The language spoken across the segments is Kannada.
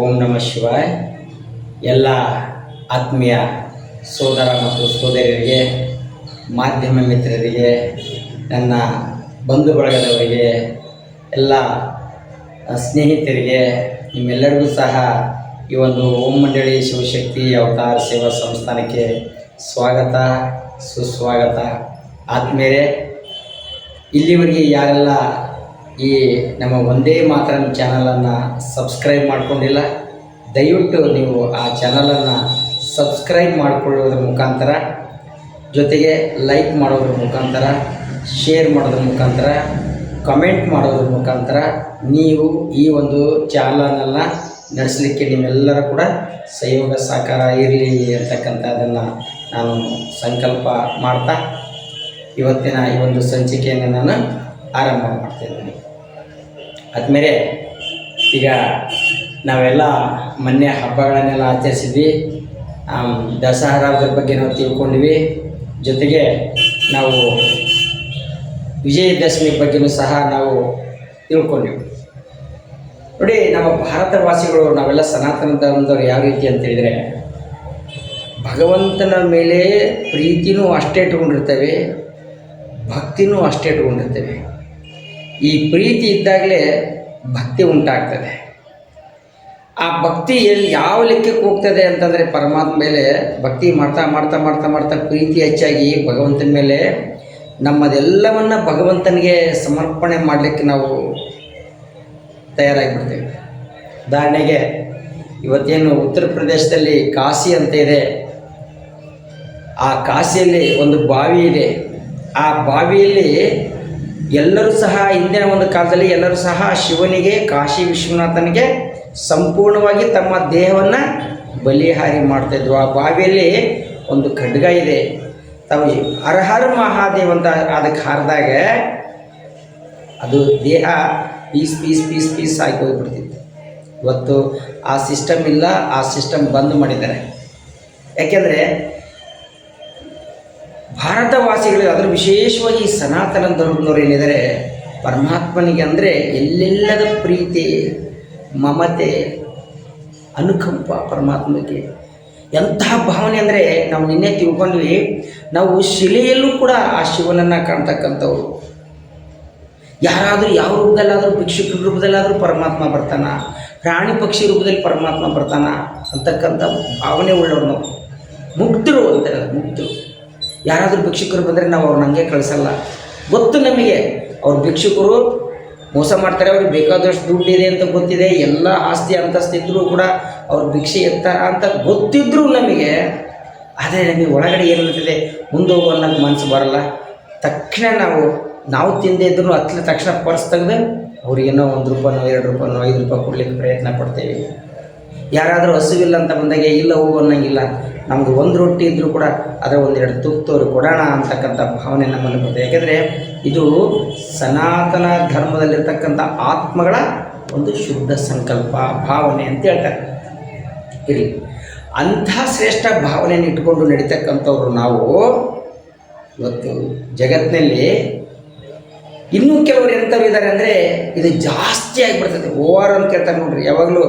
ಓಂ ನಮ ಶಿವಾಯ. ಎಲ್ಲ ಆತ್ಮೀಯ ಸೋದರ ಮತ್ತು ಸೋದರಿಯರಿಗೆ, ಮಾಧ್ಯಮ ಮಿತ್ರರಿಗೆ, ನನ್ನ ಬಂಧು ಬಳಗದವರಿಗೆ ಎಲ್ಲ ಸ್ನೇಹಿತರಿಗೆ, ನಿಮ್ಮೆಲ್ಲರಿಗೂ ಸಹ ಈ ಒಂದು ಓಂ ಮಂಡಳಿ ಶಿವಶಕ್ತಿ ಅವತಾರ ಸೇವಾ ಸಂಸ್ಥಾನಕ್ಕೆ ಸ್ವಾಗತ, ಸುಸ್ವಾಗತ. ಆದಮೇಲೆ ಇಲ್ಲಿವರೆಗೆ ಯಾರೆಲ್ಲ ಈ ನಮ್ಮ ಒಂದೇ ಮಾತರಂ ಚಾನಲನ್ನು ಸಬ್ಸ್ಕ್ರೈಬ್ ಮಾಡಿಕೊಂಡಿಲ್ಲ, ದಯವಿಟ್ಟು ನೀವು ಆ ಚಾನಲನ್ನು ಸಬ್ಸ್ಕ್ರೈಬ್ ಮಾಡಿಕೊಳ್ಳೋದ್ರ ಮುಖಾಂತರ, ಜೊತೆಗೆ ಲೈಕ್ ಮಾಡೋದ್ರ ಮುಖಾಂತರ, ಶೇರ್ ಮಾಡೋದ್ರ ಮುಖಾಂತರ, ಕಮೆಂಟ್ ಮಾಡೋದ್ರ ಮುಖಾಂತರ ನೀವು ಈ ಒಂದು ಚಾನಲನ್ನು ನಡೆಸಲಿಕ್ಕೆ ನಿಮ್ಮೆಲ್ಲರ ಕೂಡ ಸಹಯೋಗ ಸಹಕಾರ ಇರಲಿ ಅಂತಕ್ಕಂಥದ್ದನ್ನು ನಾನು ಸಂಕಲ್ಪ ಮಾಡ್ತಾ, ಇವತ್ತಿನ ಈ ಒಂದು ಸಂಚಿಕೆಯನ್ನು ನಾನು ಆರಂಭ ಮಾಡ್ತಾಯಿದ್ದೀನಿ ಆದಮೇಲೆ ಈಗ ನಾವೆಲ್ಲ ಮೊನ್ನೆ ಹಬ್ಬಗಳನ್ನೆಲ್ಲ ಆಚರಿಸಿದ್ವಿ. ದಸರಾದ ಬಗ್ಗೆ ನಾವು ತಿಳ್ಕೊಂಡ್ವಿ ಜೊತೆಗೆ ನಾವು ವಿಜಯದಶಮಿ ಬಗ್ಗೆನೂ ಸಹ ನಾವು ತಿಳ್ಕೊಂಡ್ವಿ ನೋಡಿ, ನಮ್ಮ ಭಾರತವಾಸಿಗಳು, ನಾವೆಲ್ಲ ಸನಾತನ ಧರ್ಮದವ್ರು ಯಾವ ರೀತಿ ಅಂತ ಹೇಳಿದರೆ, ಭಗವಂತನ ಮೇಲೆ ಪ್ರೀತಿನೂ ಅಷ್ಟೇ ಇಟ್ಕೊಂಡಿರ್ತೇವೆ, ಭಕ್ತಿನೂ ಅಷ್ಟೇ ಇಟ್ಕೊಂಡಿರ್ತೇವೆ. ಈ ಪ್ರೀತಿ ಇದ್ದಾಗಲೇ ಭಕ್ತಿ ಉಂಟಾಗ್ತದೆ. ಆ ಭಕ್ತಿ ಎಲ್ಲಿ ಯಾವ ಲೆಕ್ಕಕ್ಕೆ ಹೋಗ್ತದೆ ಅಂತಂದರೆ ಪರಮಾತ್ಮ ಮೇಲೆ ಭಕ್ತಿ ಮಾಡ್ತಾ ಮಾಡ್ತಾ ಮಾಡ್ತಾ ಮಾಡ್ತಾ ಪ್ರೀತಿ ಹೆಚ್ಚಾಗಿ ಭಗವಂತನ ಮೇಲೆ ನಮ್ಮದೆಲ್ಲವನ್ನು ಭಗವಂತನಿಗೆ ಸಮರ್ಪಣೆ ಮಾಡಲಿಕ್ಕೆ ನಾವು ತಯಾರಾಗಿಬಿಡ್ತೇವೆ. ಉದಾಹರಣೆಗೆ ಇವತ್ತೇನು ಉತ್ತರ ಪ್ರದೇಶದಲ್ಲಿ ಕಾಶಿ ಅಂತ ಇದೆ. ಆ ಕಾಶಿಯಲ್ಲಿ ಒಂದು ಬಾವಿ ಇದೆ. ಆ ಬಾವಿಯಲ್ಲಿ ಎಲ್ಲರೂ ಸಹ ಹಿಂದಿನ ಒಂದು ಕಾಲದಲ್ಲಿ ಎಲ್ಲರೂ ಸಹ ಶಿವನಿಗೆ, ಕಾಶಿ ವಿಶ್ವನಾಥನಿಗೆ ಸಂಪೂರ್ಣವಾಗಿ ತಮ್ಮ ದೇಹವನ್ನು ಬಲಿಹಾರಿ ಮಾಡ್ತಾಯಿದ್ರು ಆ ಬಾವಿಯಲ್ಲಿ ಒಂದು ಖಡ್ಗ ಇದೆ. ತಾವು ಅರ್ಹರ್ ಹರ ಮಹಾದೇವ್ ಅಂತ ಅದಕ್ಕೆ ಹಾರಿದಾಗ ಅದು ದೇಹ ಪೀಸ್ ಪೀಸ್ ಪೀಸ್ ಪೀಸ್ ಆಗಿ ಹೋಗ್ಬಿಡ್ತಿತ್ತು. ಇವತ್ತು ಆ ಸಿಸ್ಟಮ್ ಇಲ್ಲ, ಆ ಸಿಸ್ಟಮ್ ಬಂದ್ ಮಾಡಿದ್ದಾರೆ. ಯಾಕೆಂದರೆ ಭಾರತವಾಸಿಗಳಿಗೆ ಅದರ ವಿಶೇಷವಾಗಿ ಸನಾತನ ಧರ್ಮದವರು ಏನಿದ್ದಾರೆ, ಪರಮಾತ್ಮನಿಗೆ ಅಂದರೆ ಎಲ್ಲೆಲ್ಲದ ಪ್ರೀತಿ, ಮಮತೆ, ಅನುಕಂಪ ಪರಮಾತ್ಮಕ್ಕೆ ಎಂತಹ ಭಾವನೆ ಅಂದರೆ ನಾವು ನಿನ್ನೆ ತಿಳ್ಕೊಂಡ್ವಿ, ನಾವು ಶಿಲೆಯಲ್ಲೂ ಕೂಡ ಆ ಶಿವನನ್ನು ಕಾಣ್ತಕ್ಕಂಥವ್ರು. ಯಾರಾದರೂ ಯಾವ ರೂಪದಲ್ಲಾದರೂ, ಭಿಕ್ಷುಕ ರೂಪದಲ್ಲಾದರೂ ಪರಮಾತ್ಮ ಬರ್ತಾನ, ಪ್ರಾಣಿ ಪಕ್ಷಿ ರೂಪದಲ್ಲಿ ಪರಮಾತ್ಮ ಬರ್ತಾನ ಅಂತಕ್ಕಂಥ ಭಾವನೆ ಉಳ್ಳವ್ರು ನಾವು. ಮುಗ್ಧರು ಅಂತ ಮುಗ್ಧರು. ಯಾರಾದರೂ ಭಿಕ್ಷುಕರು ಬಂದರೆ ನಾವು ಅವ್ರನ್ನ ಹಂಗೆ ಕಳಿಸಲ್ಲ. ಗೊತ್ತು ನಮಗೆ. ಅವ್ರ ಭಿಕ್ಷುಕರು ಮೋಸ ಮಾಡ್ತಾರೆ, ಅವ್ರಿಗೆ ಬೇಕಾದಷ್ಟು ದುಡ್ಡು ಇದೆ ಅಂತ ಗೊತ್ತಿದೆ, ಎಲ್ಲ ಆಸ್ತಿ ಅಂತಸ್ತಿದ್ರು ಕೂಡ ಅವ್ರು ಭಿಕ್ಷೆ ಎತ್ತಾರ ಅಂತ ಗೊತ್ತಿದ್ರೂ ನಮಗೆ, ಆದರೆ ನಮಗೆ ಒಳಗಡೆ ಏನಿರ್ತದೆ ಮುಂದೆ ಹೋಗೋ ಅನ್ನೋದು ಮನಸ್ಸು ಬರಲ್ಲ. ತಕ್ಷಣ ನಾವು ನಾವು ತಿಂದೆ ಇದ್ರೂ ಹತ್ತಲ ತಕ್ಷಣ ಪರ್ಸ್ ತೆಗೆದು ಅವ್ರಿಗೇನೋ ಒಂದು ರೂಪಾಯಿನೋ, ಎರಡು ರೂಪಾಯಿನೋ, ಐದು ರೂಪಾಯಿ ಕೊಡ್ಲಿಕ್ಕೆ ಪ್ರಯತ್ನ ಪಡ್ತೇವೆ. ಯಾರಾದರೂ ಹಸುವಿಲ್ಲ ಅಂತ ಬಂದಾಗ, ಇಲ್ಲ ಹೋಗು ಅನ್ನಂಗಿಲ್ಲ. ನಮ್ಗೆ ಒಂದು ರೊಟ್ಟಿ ಇದ್ದರೂ ಕೂಡ ಅದರ ಒಂದೆರಡು ತುತ್ತೋರು ಕೊಡೋಣ ಅಂತಕ್ಕಂಥ ಭಾವನೆ ನಮ್ಮಲ್ಲಿ ಬರುತ್ತೆ ಯಾಕೆಂದರೆ ಇದು ಸನಾತನ ಧರ್ಮದಲ್ಲಿರ್ತಕ್ಕಂಥ ಆತ್ಮಗಳ ಒಂದು ಶುದ್ಧ ಸಂಕಲ್ಪ, ಭಾವನೆ ಅಂತ ಹೇಳ್ತಾರೆ. ಇರಲಿ ಅಂಥ ಶ್ರೇಷ್ಠ ಭಾವನೆಯನ್ನು ಇಟ್ಕೊಂಡು ನಡೀತಕ್ಕಂಥವ್ರು ನಾವು ಇವತ್ತು ಜಗತ್ತಿನಲ್ಲಿ ಇನ್ನೂ ಕೆಲವರು ಎಂಥವ್ರು ಇದ್ದಾರೆ ಅಂದರೆ ಇದು ಜಾಸ್ತಿ ಆಗಿಬಿಡ್ತದೆ. ಓವರ್ ಅಂತ ಕೇಳ್ತಾರೆ ನೋಡ್ರಿ. ಯಾವಾಗಲೂ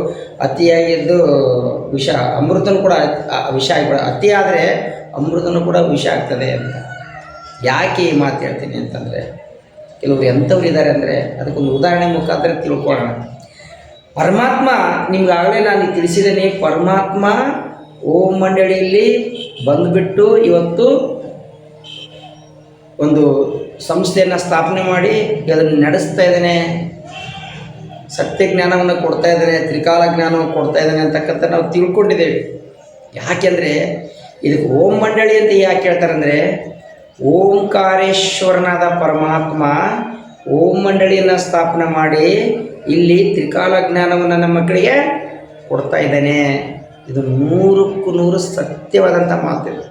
ಅತಿಯಾಗಿದ್ದು ವಿಷ, ಅಮೃತನೂ ಕೂಡ ವಿಷ ಆಗಿಬಿಡ, ಅತಿ ಆದರೆ ಅಮೃತನೂ ಕೂಡ ವಿಷ ಆಗ್ತದೆ ಅಂತ. ಯಾಕೆ ಈ ಮಾತು ಹೇಳ್ತೀನಿ ಅಂತಂದರೆ, ಕೆಲವರು ಎಂಥವ್ರು ಇದ್ದಾರೆ ಅಂದರೆ ಅದಕ್ಕೊಂದು ಉದಾಹರಣೆ ಮುಖಾಂತರ ತಿಳ್ಕೊಳ್ಳೋಣ. ಪರಮಾತ್ಮ, ನಿಮ್ಗಾಗಲೇ ನಾನು ತಿಳಿಸಿದ್ದೇನೆ, ಪರಮಾತ್ಮ ಓಂ ಮಂಡಳಿಯಲ್ಲಿ ಬಂದುಬಿಟ್ಟು ಇವತ್ತು ಒಂದು ಸಂಸ್ಥೆಯನ್ನು ಸ್ಥಾಪನೆ ಮಾಡಿ ಅದನ್ನು ನಡೆಸ್ತಾ ಇದ್ದಾನೆ. ಸತ್ಯ ಜ್ಞಾನವನ್ನು ಕೊಡ್ತಾ ಇದ್ದಾನೆ, ತ್ರಿಕಾಲ ಜ್ಞಾನವನ್ನು ಕೊಡ್ತಾ ಇದ್ದಾನೆ ಅಂತಕ್ಕಂಥ ನಾವು ತಿಳ್ಕೊಂಡಿದ್ದೇವೆ. ಯಾಕೆಂದರೆ ಇದಕ್ಕೆ ಓಂ ಮಂಡಳಿ ಅಂತ ಯಾಕೆ ಹೇಳ್ತಾರೆ ಅಂದರೆ ಓಂಕಾರೇಶ್ವರನಾದ ಪರಮಾತ್ಮ ಓಂ ಮಂಡಳಿಯನ್ನು ಸ್ಥಾಪನೆ ಮಾಡಿ ಇಲ್ಲಿ ತ್ರಿಕಾಲ ಜ್ಞಾನವನ್ನು ನಮ್ಮ ಮಕ್ಕಳಿಗೆ ಕೊಡ್ತಾ ಇದ್ದಾನೆ. ಇದು ನೂರಕ್ಕೂ ನೂರು ಸತ್ಯವಾದಂಥ ಮಾತು ಇದು.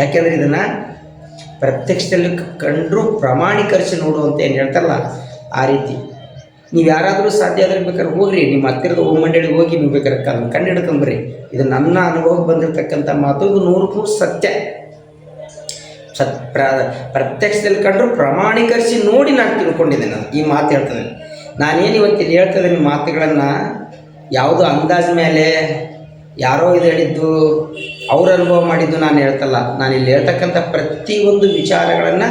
ಯಾಕೆಂದರೆ ಇದನ್ನು ಪ್ರತ್ಯಕ್ಷದಲ್ಲಿ ಕಂಡರೂ ಪ್ರಮಾಣೀಕರಿಸಿ ನೋಡು ಅಂತ ಏನು ಹೇಳ್ತಾರಲ್ಲ, ಆ ರೀತಿ. ನೀವು ಯಾರಾದರೂ ಸಾಧ್ಯ ಆದರೆ ಬೇಕಾದ್ರೆ ಹೋಗ್ರಿ, ನಿಮ್ಮ ಹತ್ತಿರದ ಓಂ ಮಂಡಳಿಗೆ ಹೋಗಿ ನೀವು ಬೇಕಾದ್ರೆ ಕಣ್ಣು ಕಣ್ಣು ಹಿಡ್ಕೊಂಬ್ರಿ ಇದು ನನ್ನ ಅನುಭವಕ್ಕೆ ಬಂದಿರತಕ್ಕಂಥ ಮಾತು, ಇದು ನೂರಕ್ಕೂ ನೂರು ಸತ್ಯ. ಸತ್, ಪ್ರ, ಪ್ರತ್ಯಕ್ಷದಲ್ಲಿ ಕಂಡ್ರು ಪ್ರಮಾಣೀಕರಿಸಿ ನೋಡಿ ನಾನು ತಿಳ್ಕೊಂಡಿದ್ದೇನೆ ನಾನು, ಈ ಮಾತು ಹೇಳ್ತದೆ. ನಾನೇನು ಇಲ್ಲಿ ನಿಮ್ಮ ಮಾತುಗಳನ್ನು, ಯಾವುದೋ ಅಂದಾಜ ಮೇಲೆ, ಯಾರೋ ಇದು ಹೇಳಿದ್ದು ಅವ್ರ ಅನುಭವ ಮಾಡಿದ್ದು ನಾನು ಹೇಳ್ತಲ್ಲ, ನಾನು ಇಲ್ಲಿ ಹೇಳ್ತಕ್ಕಂಥ ಪ್ರತಿಯೊಂದು ವಿಚಾರಗಳನ್ನು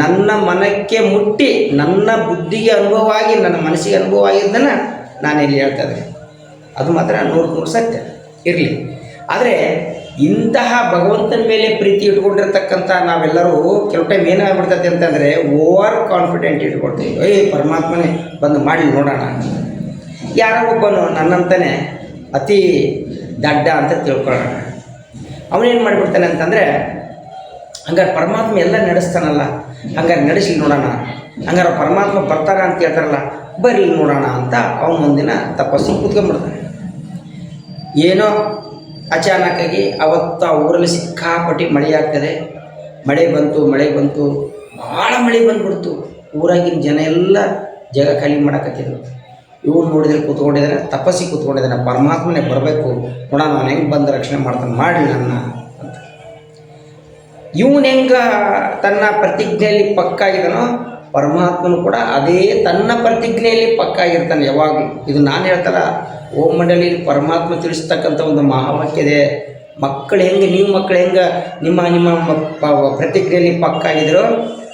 ನನ್ನ ಮನಕ್ಕೆ ಮುಟ್ಟಿ, ನನ್ನ ಬುದ್ಧಿಗೆ ಅನುಭವ ಆಗಿ ನನ್ನ ಮನಸ್ಸಿಗೆ ಅನುಭವ ಆಗಿದ್ದನ್ನು ನಾನು ಇಲ್ಲಿ ಹೇಳ್ತಾ ಇದ್ದೀನಿ. ಅದು ಮಾತ್ರ ನೂರು ನೂರು ಸತ್ಯ, ಇರಲಿ. ಆದರೆ ಇಂತಹ ಭಗವಂತನ ಮೇಲೆ ಪ್ರೀತಿ ಇಟ್ಕೊಂಡಿರ್ತಕ್ಕಂಥ ನಾವೆಲ್ಲರೂ ಕೆಲವು ಟೈಮ್ ಏನಾಗ್ಬಿಡ್ತದೆ ಅಂತಂದರೆ ಓವರ್ ಕಾನ್ಫಿಡೆಂಟ್ ಇಟ್ಕೊಳ್ತೀವಿ. ಏಯ್ ಪರಮಾತ್ಮನೇ, ಬಂದು ಮಾಡಿ ನೋಡೋಣ. ಯಾರೋ ಒಬ್ಬನು ನನ್ನಂತನೇ ಅತಿ ದಡ್ಡ ಅಂತ ತಿಳ್ಕೊಳ್ಳೋಣ. ಅವನೇನು ಮಾಡಿಬಿಡ್ತಾನೆ ಅಂತಂದರೆ, ಹಂಗಾರೆ ಪರಮಾತ್ಮ ಎಲ್ಲ ನಡೆಸ್ತಾನಲ್ಲ, ಹಂಗಾರೆ ನಡೆಸಲಿ ನೋಡೋಣ, ಹಂಗಾರೆ ಪರಮಾತ್ಮ ಬರ್ತಾರ ಅಂತ ಹೇಳ್ತಾರಲ್ಲ, ಬರಲಿ ನೋಡೋಣ ಅಂತ ಅವನು ಒಂದಿನ ತಪಸ್ಸಿಗೆ ಕೂತ್ಕೊಂಡ್ಬಿಡ್ತಾನೆ. ಏನೋ ಅಚಾನಕ್ಕಾಗಿ ಅವತ್ತು ಆ ಊರಲ್ಲಿ ಸಿಕ್ಕಾಪಟ್ಟಿ ಮಳೆ ಆಗ್ತದೆ. ಮಳೆ ಬಂತು ಮಳೆ ಬಂತು, ಭಾಳ ಮಳೆ ಬಂದ್ಬಿಡ್ತು. ಊರಾಗಿನ ಜನ ಎಲ್ಲ ಜಾಗ ಖಾಲಿ ಮಾಡಕತ್ತಿದ್ರು. ಇವ್ನು ನೋಡಿದ್ರೆ ಕೂತ್ಕೊಂಡಿದ್ದಾರೆ ತಪಸ್ಸಿ ಕೂತ್ಕೊಂಡಿದ್ದಾನೆ ಪರಮಾತ್ಮನೇ ಬರಬೇಕು ಕೂಡ ನಾನು ಹೆಂಗೆ ಬಂದು ರಕ್ಷಣೆ ಮಾಡ್ತಾನೆ ಮಾಡಿ ನನ್ನ ಅಂತ. ಇವನು ಹೆಂಗ ತನ್ನ ಪ್ರತಿಜ್ಞೆಯಲ್ಲಿ ಪಕ್ಕಾಗಿದ್ದಾನೋ ಪರಮಾತ್ಮನು ಕೂಡ ಅದೇ ತನ್ನ ಪ್ರತಿಜ್ಞೆಯಲ್ಲಿ ಪಕ್ಕಾಗಿರ್ತಾನೆ ಯಾವಾಗಲೂ. ಇದು ನಾನು ಹೇಳ್ತಾರ ಓಂ ಮಂಡಳಿ ಪರಮಾತ್ಮ ತಿಳಿಸ್ತಕ್ಕಂಥ ಒಂದು ಮಹಾವಾಕ್ಯ ಇದೆ. ಮಕ್ಕಳು ಹೆಂಗೆ, ನೀವು ಮಕ್ಕಳು ಹೆಂಗೆ ನಿಮ್ಮ ನಿಮ್ಮ ಮ- ಪ- ಪ್ರತಿಜ್ಞೆಯಲ್ಲಿ ಪಕ್ಕಾಗಿದ್ರೋ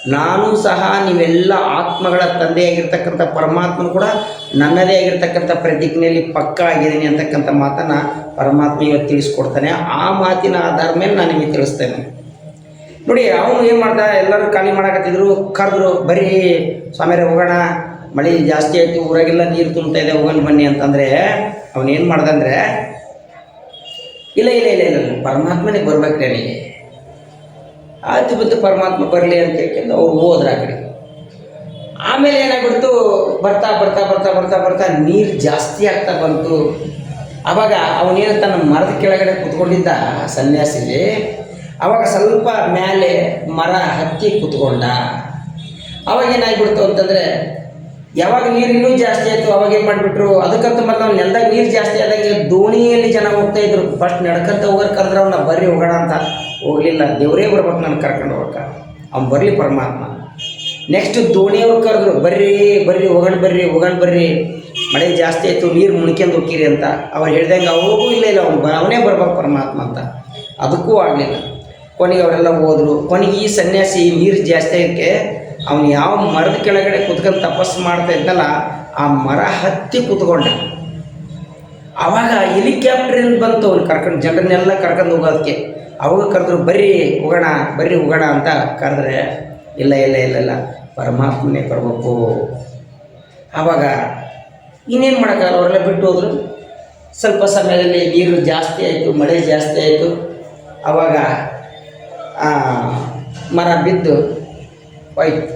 ನಾನು ಸಹ ನೀವೆಲ್ಲ ಆತ್ಮಗಳ ತಂದೆಯಾಗಿರ್ತಕ್ಕಂಥ ಪರಮಾತ್ಮನು ಕೂಡ ನನ್ನದೇ ಆಗಿರ್ತಕ್ಕಂಥ ಪ್ರತಿಜ್ಞೆಯಲ್ಲಿ ಪಕ್ಕ ಆಗಿದ್ದೀನಿ ಅಂತಕ್ಕಂಥ ಮಾತನ್ನು ಪರಮಾತ್ಮ ಇವತ್ತು ತಿಳಿಸ್ಕೊಡ್ತಾನೆ. ಆ ಮಾತಿನ ಆಧಾರದ ಮೇಲೆ ನಾನು ನಿಮಗೆ ತಿಳಿಸ್ತೇನೆ. ನೋಡಿ, ಅವನು ಏನು ಮಾಡ್ದ? ಎಲ್ಲರೂ ಖಾಲಿ ಮಾಡಕತ್ತಿದ್ರು, ಕರೆದ್ರು, ಬರೀ ಸ್ವಾಮಿಯರ ಹೋಗೋಣ, ಮಳೆ ಜಾಸ್ತಿ ಆಯಿತು, ಊರಾಗೆಲ್ಲ ನೀರು ತುಂಬ್ತಾ ಇದೆ ಹೋಗೋಣ ಬನ್ನಿ ಅಂತಂದರೆ ಅವನೇನು ಮಾಡ್ದಂದ್ರೆ ಇಲ್ಲ ಇಲ್ಲ ಇಲ್ಲ ಇಲ್ಲ ಪರಮಾತ್ಮನಿಗೆ ಬರ್ಬೇಕು ನನಗೆ ಆಯ್ತು ಬಂತು ಪರಮಾತ್ಮ ಬರಲಿ ಅಂತ ಹೇಳ್ಕೊಂಡು ಅವ್ರು ಹೋದ್ರ ಆ ಕಡೆ. ಆಮೇಲೆ ಏನಾಗ್ಬಿಡ್ತು, ಬರ್ತಾ ಬರ್ತಾ ಬರ್ತಾ ಬರ್ತಾ ಬರ್ತಾ ನೀರು ಜಾಸ್ತಿ ಆಗ್ತಾ ಬಂತು. ಅವಾಗ ಅವನೇನು ತನ್ನ ಮರದ ಕೆಳಗಡೆ ಕುತ್ಕೊಂಡಿದ್ದ ಸನ್ಯಾಸಿಲಿ, ಅವಾಗ ಸ್ವಲ್ಪ ಮೇಲೆ ಮರ ಹತ್ತಿ ಕುತ್ಕೊಂಡ. ಅವಾಗ ಏನಾಗ್ಬಿಡ್ತು ಅಂತಂದರೆ, ಯಾವಾಗ ನೀರು ಇನ್ನೂ ಜಾಸ್ತಿ ಆಯಿತು, ಅವಾಗ ಏನು ಮಾಡಿಬಿಟ್ರು, ಅದಕ್ಕಂತ ಮತ್ತೆ ಅವ್ನು ನೆಲದಾಗ ನೀರು ಜಾಸ್ತಿ ಆದಾಗ ದೋಣಿಯಲ್ಲಿ ಜನ ಹೋಗ್ತಾ ಇದ್ರು. ಫಸ್ಟ್ ನಡ್ಕಂತ ಹೋಗೋರು ಕರೆದ್ರೆ ಅವನ್ನ ಬರ್ರಿ ಹೋಗೋಣ ಅಂತ. ಹೋಗಲಿಲ್ಲ. ದೇವರೇ ಬರ್ಬೇಕು ನಾನು ಕರ್ಕೊಂಡು ಹೋಗಕ್ಕ. ಅವ್ನು ಬರಲಿ ಪರಮಾತ್ಮ. ನೆಕ್ಸ್ಟ್ ದೋಣಿಯವ್ರು ಕರೆದ್ರು, ಬರ್ರಿ ಬರ್ರಿ, ಹೋಗಣ ಬರ್ರಿ ಹೋಗಣ, ಬರ್ರಿ. ಮಳೆ ಜಾಸ್ತಿ ಆಯಿತು, ನೀರು ಮುಣ್ಕೊಂಡು ಹೋಗಿರಿ ಅಂತ. ಅವ್ರು ಹೇಳ್ದಂಗೆ ಅವ್ರಿಗೂ ಇಲ್ಲ ಇಲ್ಲ, ಅವ್ನು ಬ ಅವನೇ ಬರ್ಬೇಕು ಪರಮಾತ್ಮ ಅಂತ. ಅದಕ್ಕೂ ಆಗಲಿಲ್ಲ. ಕೊನೆಗೆ ಅವರೆಲ್ಲ ಹೋದರು. ಕೊನೆಗೆ ಈ ಸನ್ಯಾಸಿ ನೀರು ಜಾಸ್ತಿ ಆಗಕ್ಕೆ ಅವನು ಯಾವ ಮರದ ಕೆಳಗಡೆ ಕುತ್ಕೊಂಡು ತಪಸ್ಸು ಮಾಡ್ತಾ ಇದ್ದಲ್ಲ, ಆ ಮರ ಹತ್ತಿ ಕುತ್ಕೊಂಡ ಆವಾಗ ಹೆಲಿಕ್ಯಾಪ್ಟರ್ ಬಂತು ಅವ್ನು ಕರ್ಕೊಂಡು ಜನರನ್ನೆಲ್ಲ ಕರ್ಕೊಂಡು ಹೋಗೋದಕ್ಕೆ. ಅವಾಗ ಕರೆದ್ರು, ಬರ್ರಿ ಉಗಣ ಬರ್ರಿ ಉಗಣ ಅಂತ ಕರೆದ್ರೆ, ಇಲ್ಲ ಇಲ್ಲ ಇಲ್ಲ ಇಲ್ಲ, ಪರಮಾತ್ಮನೇ ಬರಬೇಕು ಆವಾಗ ಇನ್ನೇನು ಮಾಡೋಕ್ಕಾಗಲ್ಲ ಅವರೆಲ್ಲ ಬಿಟ್ಟು ಹೋದ್ರು. ಸ್ವಲ್ಪ ಸಮಯದಲ್ಲಿ ನೀರು ಜಾಸ್ತಿ ಆಯಿತು, ಮಳೆ ಜಾಸ್ತಿ ಆಯಿತು. ಆವಾಗ ಮರ ಬಿದ್ದು ಹೋಯ್ತು.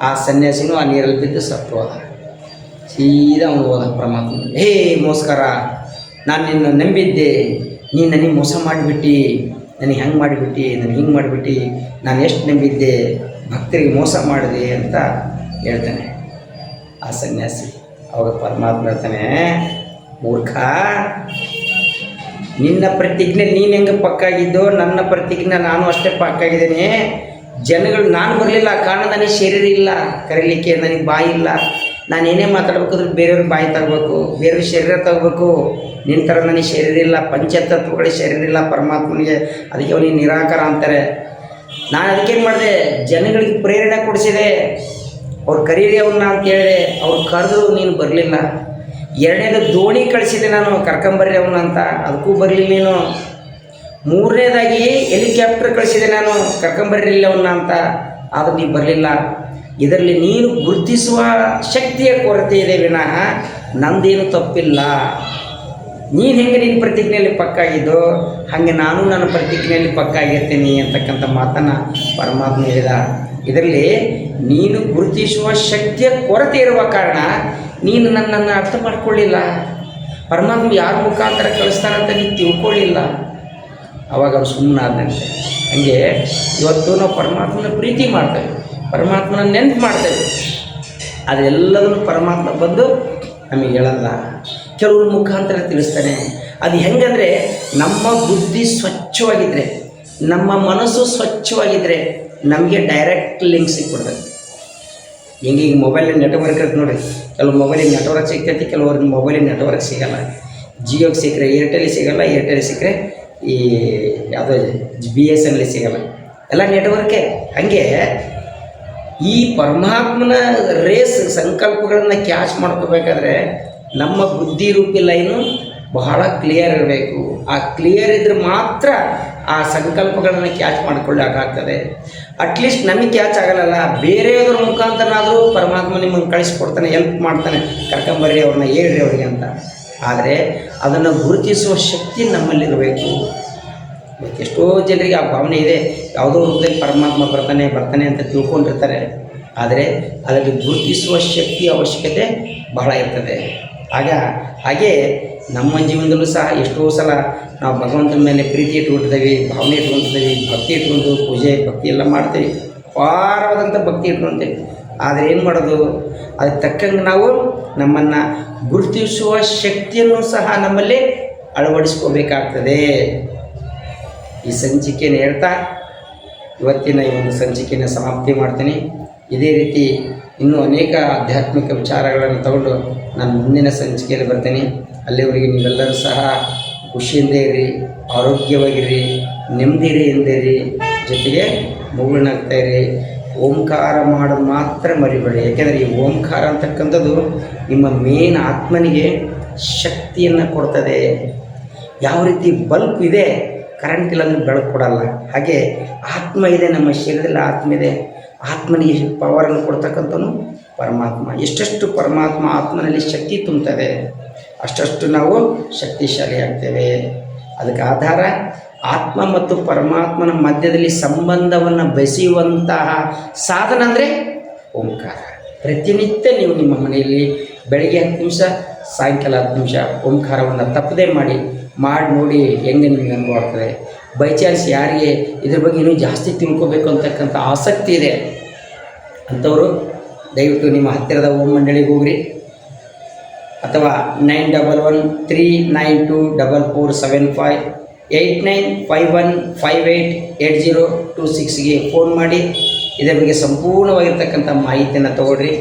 ಆ ಸನ್ಯಾಸಿನೂ ಆ ನೀರಲ್ಲಿ ಬಿದ್ದು ಸತ್ತು ಹೋದ. ಸೀದಾ ಅವನು ಹೋದ ಪರಮಾತ್ಮ ಹೇ ಮೋಸ್ಕರ ನಾನು ನಿನ್ನ ನಂಬಿದ್ದೆ. ನೀನು ನನಗೆ ಮೋಸ ಮಾಡಿಬಿಟ್ಟು, ನನಗೆ ಹೆಂಗೆ ಮಾಡಿಬಿಟ್ಟು, ನನಗೆ ಹಿಂಗೆ ಮಾಡಿಬಿಟ್ಟು, ನಾನು ಎಷ್ಟು ನಂಬಿದ್ದೆ, ಭಕ್ತರಿಗೆ ಮೋಸ ಮಾಡಿದೆ ಅಂತ ಹೇಳ್ತಾನೆ. ಆ ಸನ್ಯಾಸಿ ಅವಾಗ ಪರಮಾತ್ಮ ಹೇಳ್ತಾನೆ, ಮೂರ್ಖ, ನಿನ್ನ ಪ್ರತಿಜ್ಞೆ ನೀನು ಹೆಂಗೆ ಪಕ್ಕಾಗಿದ್ದೋ, ನನ್ನ ಪ್ರತಿಜ್ಞೆ ನಾನು ಅಷ್ಟೇ ಪಕ್ಕಾಗಿದ್ದೇನೆ. ಜನಗಳು ನಾನು ಬರಲಿಲ್ಲ ಕಾರಣ ನನಗೆ ಶರೀರ ಇಲ್ಲ, ಕರೀಲಿಕ್ಕೆ ನನಗೆ ಬಾಯಿ ಇಲ್ಲ. ನಾನು ಏನೇ ಮಾತಾಡ್ಬೇಕಾದ್ರೂ ಬೇರೆಯವ್ರ ಬಾಯಿ ತಗೋಬೇಕು ಬೇರೆಯವ್ರ ಶರೀರ ತಗೋಬೇಕು ನಿನ್ನ ಥರ ನನಗೆ ಶರೀರ ಇಲ್ಲ, ಪಂಚತತ್ವಗಳ ಶರೀರ ಇಲ್ಲ, ಪರಮಾತ್ಮನಿಗೆ ಅದಕ್ಕೆ ಅವನಿಗೆ ನಿರಾಕಾರ ಅಂತಾರೆ. ನಾನು ಅದಕ್ಕೇನು ಮಾಡಿದೆ? ಜನಗಳಿಗೆ ಪ್ರೇರಣೆ ಕೊಡಿಸಿದೆ. ಅವ್ರು ಕರೀರಿ ಅವನ್ನ ಅಂತ ಹೇಳಿದೆ. ಅವ್ರು ಕರೆದು ನೀನು ಬರಲಿಲ್ಲ. ಎರಡನೇದು ದೋಣಿ ಕಳಿಸಿದೆ ನಾನು ಕರ್ಕೊಂಬರ್ರಿ ಅವನ್ನ ಅಂತ. ಅದಕ್ಕೂ ಬರಲಿಲ್ಲ ನೀನು. ಮೂರನೇದಾಗಿ ಹೆಲಿಕಾಪ್ಟರ್ ಕಳಿಸಿದೆ ನಾನು ಕರ್ಕೊಂಬರ್ರಿ ಅವನ್ನ ಅಂತ. ಆದ್ರೆ ನೀನು ಬರಲಿಲ್ಲ. ಇದರಲ್ಲಿ ನೀನು ಗುರುತಿಸುವ ಶಕ್ತಿಯ ಕೊರತೆ ಇದೆ ವಿನಃ ನಂದೇನು ತಪ್ಪಿಲ್ಲ. ನೀನು ಹೆಂಗೆ ನಿನ್ನ ಪ್ರತಿಜ್ಞೆಯಲ್ಲಿ ಪಕ್ಕಾಗಿದ್ದೋ ಹಾಗೆ ನಾನು ನನ್ನ ಪ್ರತಿಜ್ಞೆಯಲ್ಲಿ ಪಕ್ಕಾಗಿರ್ತೀನಿ ಅಂತಕ್ಕಂಥ ಮಾತನ್ನು ಪರಮಾತ್ಮ ಹೇಳಿದ. ಇದರಲ್ಲಿ ನೀನು ಗುರುತಿಸುವ ಶಕ್ತಿಯ ಕೊರತೆ ಇರುವ ಕಾರಣ ನೀನು ನನ್ನನ್ನು ಅರ್ಥ ಮಾಡಿಕೊಳ್ಳಿಲ್ಲ. ಪರಮಾತ್ಮ ಯಾರ ಮುಖಾಂತರ ಕಳಿಸ್ತಾರಂತ ನೀನು ತಿಳ್ಕೊಳ್ಳಿಲ್ಲ. ಅವಾಗ ಅವ್ರು ಸುಮ್ಮನಾದಂತೆ ಹಂಗೆ ಇವತ್ತು ನಾವು ಪರಮಾತ್ಮನ ಪ್ರೀತಿ ಮಾಡ್ತೇವೆ ಪರಮಾತ್ಮನ ನೆನ್ಪು ಮಾಡ್ತೇವೆ ಅದೆಲ್ಲದನ್ನು ಪರಮಾತ್ಮ ಬಂದು ನಮಗೆ ಹೇಳಲ್ಲ. ಕೆಲವ್ರ ಮುಖಾಂತರ ತಿಳಿಸ್ತಾನೆ. ಅದು ಹೆಂಗಂದರೆ ನಮ್ಮ ಬುದ್ಧಿ ಸ್ವಚ್ಛವಾಗಿದ್ದರೆ ನಮ್ಮ ಮನಸ್ಸು ಸ್ವಚ್ಛವಾಗಿದ್ದರೆ ನಮಗೆ ಡೈರೆಕ್ಟ್ ಲಿಂಕ್ ಸಿಕ್ಬಿಡ್ತದೆ. ಹಿಂಗೆ ಈಗ ಮೊಬೈಲ್ ನೆಟ್ವರ್ಕ್ ಇರುತ್ತೆ ನೋಡಿರಿ. ಕೆಲವು ಮೊಬೈಲಿಗೆ ನೆಟ್ವರ್ಕ್ ಸಿಗ್ತೈತಿ ಕೆಲವ್ರಿಗೆ ಮೊಬೈಲಿಗೆ ನೆಟ್ವರ್ಕ್ ಸಿಗಲ್ಲ. ಜಿಯೋಗೆ ಸಿಕ್ಕರೆ ಏರ್ಟೆಲ್ ಸಿಗಲ್ಲ ಏರ್ಟೆಲ್ ಸಿಕ್ಕರೆ ಈ ಯಾವುದೋ ಬಿ ಎಸ್ ಎನ್ ಸಿಗಲ್ಲ. ಎಲ್ಲ ನೆಟ್ವರ್ಕೇ ಹಾಗೆ ಈ ಪರಮಾತ್ಮನ ರೇಸ್ ಸಂಕಲ್ಪಗಳನ್ನು ಕ್ಯಾಚ್ ಮಾಡ್ಕೋಬೇಕಾದ್ರೆ ನಮ್ಮ ಬುದ್ಧಿ ರೂಪಿ ಲೈನು ಬಹಳ ಕ್ಲಿಯರ್ ಇರಬೇಕು. ಆ ಕ್ಲಿಯರ್ ಇದ್ರೆ ಮಾತ್ರ ಆ ಸಂಕಲ್ಪಗಳನ್ನು ಕ್ಯಾಚ್ ಮಾಡ್ಕೊಳ್ಳೋಕ್ಕಾಗ್ತದೆ ಅಟ್ಲೀಸ್ಟ್ ನಮಗೆ ಕ್ಯಾಚ್ ಆಗಲ್ಲ ಬೇರೆಯವ್ರ ಮುಖಾಂತರನಾದರೂ ಪರಮಾತ್ಮ ನಿಮ್ಮನ್ನು ಕಳಿಸ್ಕೊಡ್ತಾನೆ ಹೆಲ್ಪ್ ಮಾಡ್ತಾನೆ, ಕರ್ಕೊಂಬರ್ರಿ ಅವ್ರನ್ನ ಹೇಳ್ರಿ ಅವ್ರಿಗೆ ಅಂತ. ಆದರೆ ಅದನ್ನು ಗುರುತಿಸುವ ಶಕ್ತಿ ನಮ್ಮಲ್ಲಿರಬೇಕು. ಎಷ್ಟೋ ಜನರಿಗೆ ಆ ಭಾವನೆ ಇದೆ. ಯಾವುದೋ ರೂಪದಲ್ಲಿ ಪರಮಾತ್ಮ ಬರ್ತಾನೆ ಬರ್ತಾನೆ ಅಂತ ತಿಳ್ಕೊಂಡಿರ್ತಾರೆ. ಆದರೆ ಅದರಲ್ಲಿ ಗುರುತಿಸುವ ಶಕ್ತಿ ಅವಶ್ಯಕತೆ ಬಹಳ ಇರ್ತದೆ. ಆಗ ಹಾಗೆ ನಮ್ಮ ಜೀವನದಲ್ಲೂ ಸಹ ಎಷ್ಟೋ ಸಲ ನಾವು ಭಗವಂತನ ಮೇಲೆ ಪ್ರೀತಿ ಇಟ್ಕೊಂಡಿರ್ತೀವಿ, ಭಾವನೆ ಇಟ್ಕೊಂಡಿದ್ದೀವಿ ಭಕ್ತಿ ಇಟ್ಕೊಂಡು ಪೂಜೆ, ಭಕ್ತಿ ಎಲ್ಲ ಮಾಡ್ತೀವಿ. ಅಪಾರವಾದಂಥ ಭಕ್ತಿ ಇಟ್ಕೊಂತೀವಿ. ಆದರೆ ಏನು ಮಾಡೋದು? ಅದಕ್ಕೆ ತಕ್ಕಂಗೆ ನಾವು ನಮ್ಮನ್ನು ಗುರುತಿಸುವ ಶಕ್ತಿಯನ್ನು ಸಹ ನಮ್ಮಲ್ಲಿ ಅಳವಡಿಸ್ಕೋಬೇಕಾಗ್ತದೆ. ಈ ಸಂಚಿಕೆಯನ್ನು ಹೇಳ್ತಾ ಇವತ್ತಿನ ಈ ಒಂದು ಸಂಚಿಕೆಯನ್ನು ಸಮಾಪ್ತಿ ಮಾಡ್ತೀನಿ. ಇದೇ ರೀತಿ ಇನ್ನೂ ಅನೇಕ ಆಧ್ಯಾತ್ಮಿಕ ವಿಚಾರಗಳನ್ನು ತಗೊಂಡು ನಾನು ಮುಂದಿನ ಸಂಚಿಕೆಯಲ್ಲಿ ಬರ್ತೀನಿ. ಅಲ್ಲಿವರೆಗೆ ನೀವೆಲ್ಲರೂ ಸಹ ಖುಷಿಯಿಂದ ಇರಿ, ಆರೋಗ್ಯವಾಗಿರಿ ನೆಮ್ಮದಿರಿ ಎಂದಿರಿ. ಜೊತೆಗೆ ಮುಗುಳ್ನಾಗ್ತಾ ಇರಿ. ಓಂಕಾರ ಮಾಡೋದು ಮಾತ್ರ ಮರಿಬೇಡಿ. ಯಾಕೆಂದರೆ ಈ ಓಂಕಾರ ಅಂತಕ್ಕಂಥದ್ದು ನಿಮ್ಮ ಮೇನ್ ಆತ್ಮನಿಗೆ ಶಕ್ತಿಯನ್ನು ಕೊಡ್ತದೆ. ಯಾವ ರೀತಿ ಬಲ್ಪ್ ಇದೆ ಕರೆಂಟ್ ಇಲ್ಲ ಅಂದರೆ ಬೆಳಕು ಕೊಡಲ್ಲ. ಹಾಗೆ ಆತ್ಮ ಇದೆ, ನಮ್ಮ ಶರೀರದಲ್ಲಿ ಆತ್ಮ ಇದೆ. ಆತ್ಮನಿಗೆ ಪವರನ್ನು ಕೊಡ್ತಕ್ಕಂಥನು ಪರಮಾತ್ಮ. ಎಷ್ಟೆಷ್ಟು ಪರಮಾತ್ಮ ಆತ್ಮನಲ್ಲಿ ಶಕ್ತಿ ತುಂಬುತ್ತದೆ ಅಷ್ಟಷ್ಟು ನಾವು ಶಕ್ತಿಶಾಲಿ ಆಗ್ತೇವೆ. ಅದಕ್ಕೆ ಆಧಾರ ಆತ್ಮ ಮತ್ತು ಪರಮಾತ್ಮನ ಮಧ್ಯದಲ್ಲಿ ಸಂಬಂಧವನ್ನು ಬೆಸೆಯುವಂತಹ ಸಾಧನ ಅಂದರೆ ಓಂಕಾರ. ಪ್ರತಿನಿತ್ಯ ನೀವು ನಿಮ್ಮ ಮನೆಯಲ್ಲಿ ಬೆಳಗ್ಗೆ ಹತ್ತು ನಿಮಿಷ, ಸಾಯಂಕಾಲ ಹತ್ತು ನಿಮಿಷ ಓಂಕಾರವನ್ನು ತಪ್ಪದೇ ಮಾಡಿ ಮಾಡಿ ನೋಡಿ ಹೆಂಗೆ ನಿಮಗೆ ಅನುಭವ ಬೈ ಚಾನ್ಸ್ ಯಾರಿಗೆ ಇದ್ರ ಬಗ್ಗೆ ಇನ್ನೂ ಜಾಸ್ತಿ ತಿಳ್ಕೊಬೇಕು ಅಂತಕ್ಕಂಥ ಆಸಕ್ತಿ ಇದೆ. ಅಂಥವರು, ದಯವಿಟ್ಟು ನಿಮ್ಮ ಹತ್ತಿರದ ಓಂ ಮಂಡಳಿಗೆ ಹೋಗ್ರಿ. ಅಥವಾ nine double one three nine two double four seven five eight nine five one five eight eight zero two ಸಿಕ್ಸ್ಗೆ phone ಮಾಡಿ. ಇದರ ಬಗ್ಗೆ ಸಂಪೂರ್ಣವಾಗಿರ್ತಕ್ಕಂಥ ಮಾಹಿತಿಯನ್ನು ತಗೊಳ್ರಿ.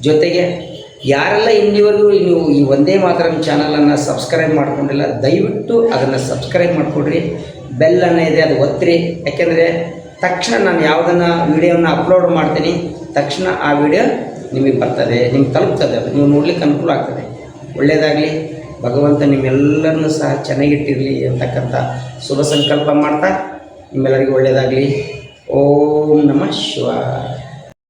ಜೊತೆಗೆ ಯಾರೆಲ್ಲ ಇಲ್ಲಿವರೆಗೂ ನೀವು ಈ ಒಂದೇ ಮಾತ್ರ ಚಾನಲನ್ನು ಸಬ್ಸ್ಕ್ರೈಬ್ ಮಾಡ್ಕೊಂಡಿಲ್ಲ, ದಯವಿಟ್ಟು ಅದನ್ನು ಸಬ್ಸ್ಕ್ರೈಬ್ ಮಾಡಿಕೊಡ್ರಿ. ಬೆಲ್ಲನ್ನು ಇದೆ, ಅದು ಒತ್ತಿರಿ. ಯಾಕೆಂದರೆ ತಕ್ಷಣ ನಾನು ಯಾವುದನ್ನು ವೀಡಿಯೋವನ್ನು ಅಪ್ಲೋಡ್ ಮಾಡ್ತೀನಿ, ತಕ್ಷಣ ಆ ವಿಡಿಯೋ ನಿಮಗೆ ಬರ್ತದೆ, ನಿಮ್ಗೆ ತಲುಪ್ತದೆ, ಅದು ನೀವು ನೋಡ್ಲಿಕ್ಕೆ ಅನುಕೂಲ ಆಗ್ತದೆ. ಒಳ್ಳೆಯದಾಗಲಿ ಭಗವಂತ ನಿಮ್ಮೆಲ್ಲರನ್ನೂ ಸಹ ಚೆನ್ನಾಗಿಟ್ಟಿರಲಿ ಅಂತಕ್ಕಂಥ ಶುಭ ಸಂಕಲ್ಪ ಮಾಡ್ತಾ ನಿಮ್ಮೆಲ್ಲರಿಗೂ ಒಳ್ಳೆಯದಾಗಲಿ ಓಂ ನಮಃ ಶಿವಾಯ.